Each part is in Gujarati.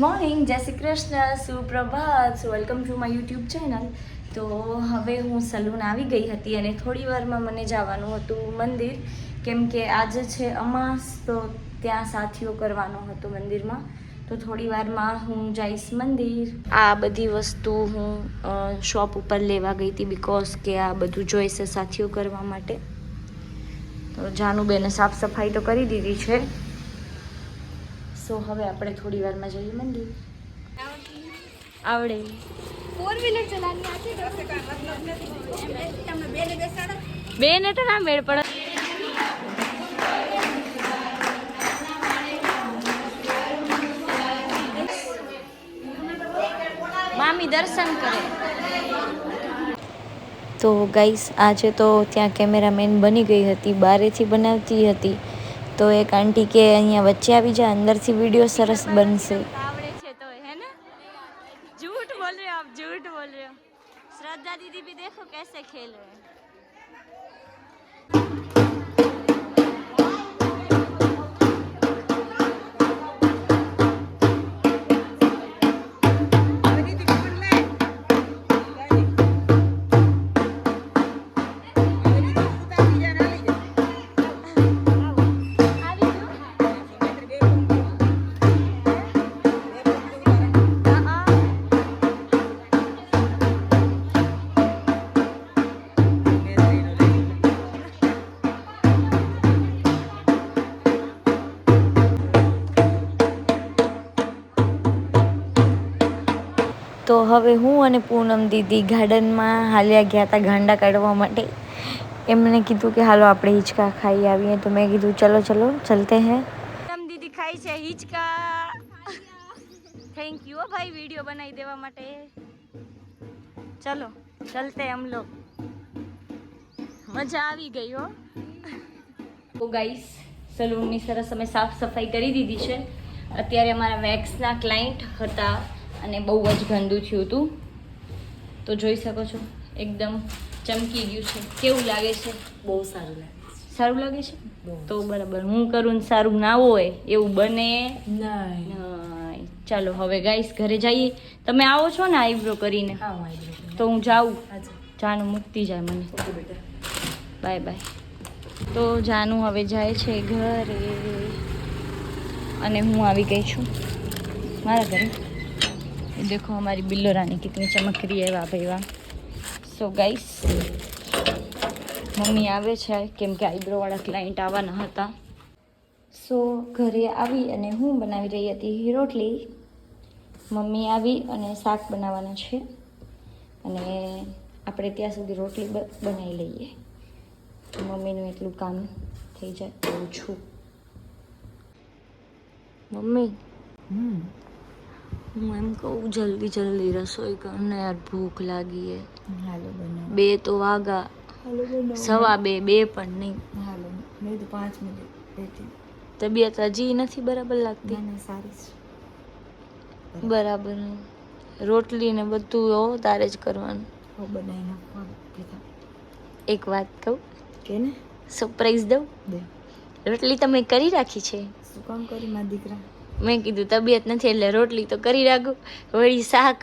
મોર્નિંગ, જય Shri Krishna, સુપ્રભાત welcome to my YouTube channel તો હવે હું સલૂન આવી ગઈ હતી અને થોડી વારમાં મને જવાનું હતું મંદિર. કેમ કે આજે છે અમાસ, તો ત્યાં સાથીઓ કરવાનો હતો મંદિરમાં. તો થોડી વારમાં હું જઈશ મંદિર. આ બધી વસ્તુ હું શોપ ઉપર લેવા ગઈ હતી બિકોઝ કે આ બધું જોઈશે સાથીઓ કરવા માટે. તો જાનુબેને સાફ સફાઈ તો કરી દીધી છે. સો હવે આપણે થોડી વારમાં જઈએ મંદિર. આવડે. ફોર વ્હીલર ચલાવવાની બે ને તો ના મેળ પડે. મામી દર્શન કરે. તો ગાઈસ આજે તો ત્યાં કેમેરામેન બની ગઈ હતી બારેથી બનાવતી હતી. તો એક આંટી કે અહીંયા વચ્ચે આવી જાય અંદરથી વિડીયો સરસ બનશે આવડે છે તો હે ને झूठ बोल रहे हो आप झूठ बोल रहे हो श्रद्धा दीदी भी देखो कैसे खेल रहे हैं તો હવે હું અને પૂનમ દીદી ગાર્ડનમાં હાલ્યા ગયા હતા ગાંડા કાઢવા માટે. એમણે કીધું કે હાલો આપણે હિંચકા ખાઈ આવીએ. તો મેં કીધું ચલો ચલો ચલતે હે. પૂનમ દીદી ખાઈ છે હિંચકા. થેન્ક યુ ભાઈ વીડિયો બનાવી દેવા માટે. ચલો ચલતે હમ લોગ. મજા આવી ગઈ હો. ઓ ગાઈસ સલૂનની સરસ અમે સાફ સફાઈ કરી દીધી છે. અત્યારે અમારા વેક્સના ક્લાયન્ટ હતા. અને બહુ જ ગંદુ થયું હતું તો જોઈ શકો છો એકદમ ચમકી ગયું છે. કેવું લાગે છે? બહુ સારું લાગે સારું લાગે છે? તો બરાબર હું કરું ને સારું ના હોય એવું બને. ચાલો હવે ગાઈસ ઘરે જઈએ. તમે આવો છો ને આઈબ્રો કરીને? તો હું જાઉં. જાનું મૂકતી જાય મને. Bye bye. તો જાનું હવે જાય છે ઘરે. અને હું આવી ગઈ છું. મારા ઘરે. ये देखो हमारी बिल्लो रानी कितनी चमक रही है वाह भाई वाह સો ગાઈસ મમ્મી આવે છે કેમ કે આઈબ્રોવાળા ક્લાયન્ટ આવવાના હતા સો ઘરે આવી અને હું બનાવી રહી હતી રોટલી મમ્મી આવી અને શાક બનાવવાના છે અને આપણે ત્યાં સુધી રોટલી બ- બનાવી લઈએ મમ્મીનું એટલું કામ થઈ જાય એવું છું મમ્મી હમ હું એમ કહું જલ્દી જલ્દી રસોઈ કરને યાર ભૂખ લાગી હે. હાલો બનાવ. બે તો વાગા. હાલો બનાવ. સવા બે બે પણ નહીં. હાલો મેં તો પાંચ મિનિટ બેઠી. તબિયત હજી નથી બરાબર લાગતી? ના સારી છે. બરાબર. રોટલી ને બધું હો તારે જ કરવાનું. હો બનાવી નાખવાનું એક વાત કહું? કે ને સરપ્રાઈઝ દઉં? દે. રોટલી તમે કરી રાખી છે? શું કામ કરી મારા દીકરા? મેં કીધું તબિયત નથી એટલે રોટલી તો કરી રાખું. વળી શાક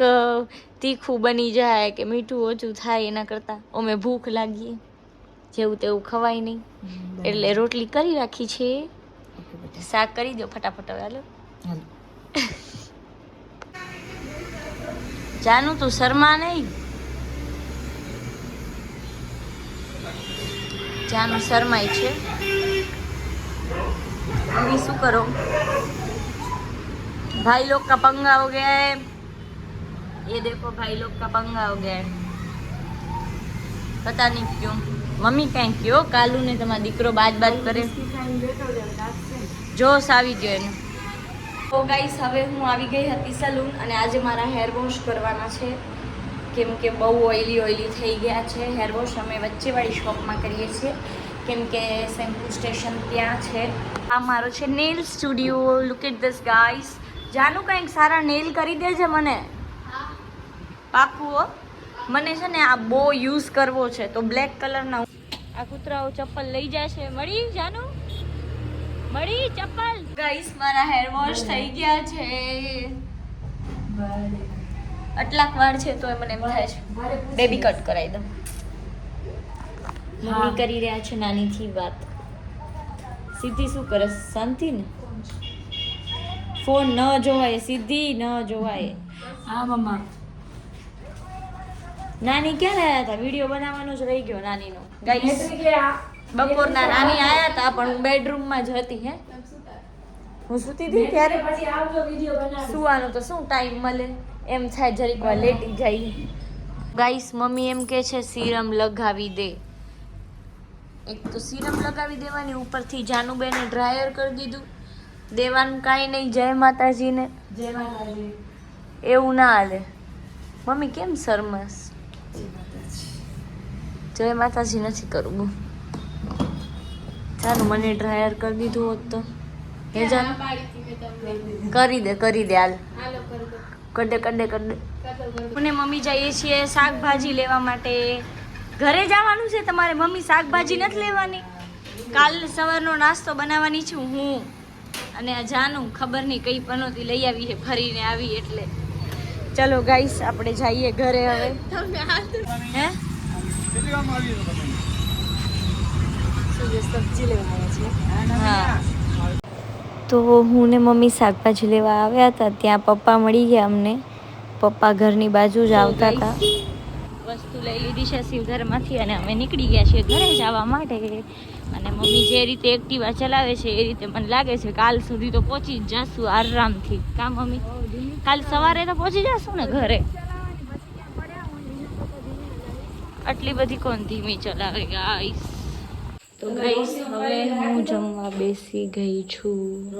તીખું બની જાય કે મીઠું ઓછું થાય એના કરતાં અમે ભૂખ લાગીએ. જેવું તેવું ખવાય નહીં. એટલે રોટલી કરી રાખી છે. શાક કરી દો ફટાફટ હવે હાલો. જાનું તું શર્મા નહીં? જાનું શરમાય છે. શું કરો? भाई लोग का पंगा हो गया है ये देखो भाई लोग का पंगा हो गया है पता नहीं क्यों મમ્મી કાંઈ કયો કાલુ ને તમારો દીકરો બાદ બાદ કરે જોશ આવી ગયો એનો તો ગાઈસ હવે હું આવી ગઈ હતી સલૂન અને આજે મારા હેર વોશ કરવાના છે કેમ કે બહુ ઓઇલી ઓઇલી થઈ ગયા છે હેર વોશ અમે વચ્ચેવાળી શોપમાં કરીએ છીએ કેમ કે શેમ્પૂ સ્ટેશન ત્યાં છે આ મારો છે nail studio look at this guys જાનું કંઈક સારા નેલ કરી દેજે મને. પાકું હો મને છે ને આ બહુ યુઝ કરવો છે. તો બ્લેક કલરના આ કૂતરાઓ ચપ્પલ લઈ જાય છે મળી જાનું? મળી ચપ્પલ? ગાઈસ મારા હેર વોશ થઈ ગયા છે. આટલાક વાળ છે તો મને એમ થાય છે. બેબી કટ કરાવી દઉં. મમ્મી કરી રહ્યા છે નાનીથી વાત. સીધી શું કરે? શાંતિ ને? ફોન ન જોવાય સીધી ન જોવાય. હા મમ્મા. નાની ક્યારે આવ્યા હતા વીડિયો બનાવવાનો જ રહી ગયો નાનીનો. ગાઈસ બપોરના નાની આયા હતા પણ હું બેડરૂમમાં જ હતી હે. હું સૂતી હતી ત્યારે? સુવાનો તો શું ટાઈમ મળે? એમ થાય જરીક વાર લેટી જાય. ગાઈસ મમ્મી એમ કે છે સીરમ લગાવી દે. એક તો સીરમ લગાવી દેવાની ઉપરથી જાનુબેને ડ્રાયર કરી દીધું. દેવાનું કાંઈ નહીં જય માતાજીને. જય માતાજી. એવું ના હાલે. મમ્મી કેમ શરમાસ? જય માતાજી. નથી કરવું. ચાલો મને ડ્રાયર કરી દીધું હોત તો. હે જાન કરી દે કરી દે હાલ. કડે કડે કડે. અને મમ્મી જઈએ છીએ શાકભાજી લેવા માટે. ઘરે જવાનું છે તમારે? મમ્મી શાકભાજી નથી લેવાની? કાલ સવારનો નાસ્તો બનાવવાની છું હું. અને આ જાનું ખબર નહીં કઈ પનોતી લઈ આવી છે ફરીને આવી એટલે. ચલો ગાઈસ આપણે જઈએ ઘરે હવે. હે સબ્જી લેવા આવ્યા તો હું ને મમ્મી શાકભાજી લેવા આવ્યા હતા ત્યાં પપ્પા મળી ગયા અમને. પપ્પા ઘરની બાજુ જ આવતા હતા. વસ્તુ લઈ લીધી છે શિવઘરમાંથી અને અમે નીકળી ગયા છીએ ઘરે જવા માટે. અને મમ્મી જે રીતે એક્ટિવા ચલાવે છે એ રીતે મને લાગે છે કાલ સુધી તો પહોંચી જ જાશું આરામથી. કા મમ્મી? કાલ સવારે તો પહોંચી જશું ને ઘરે? આટલી બધી કોણ ધીમી ચલાવે ગાઈસ તો ગાઈસ હવે હું જમવા બેસી ગઈ છું.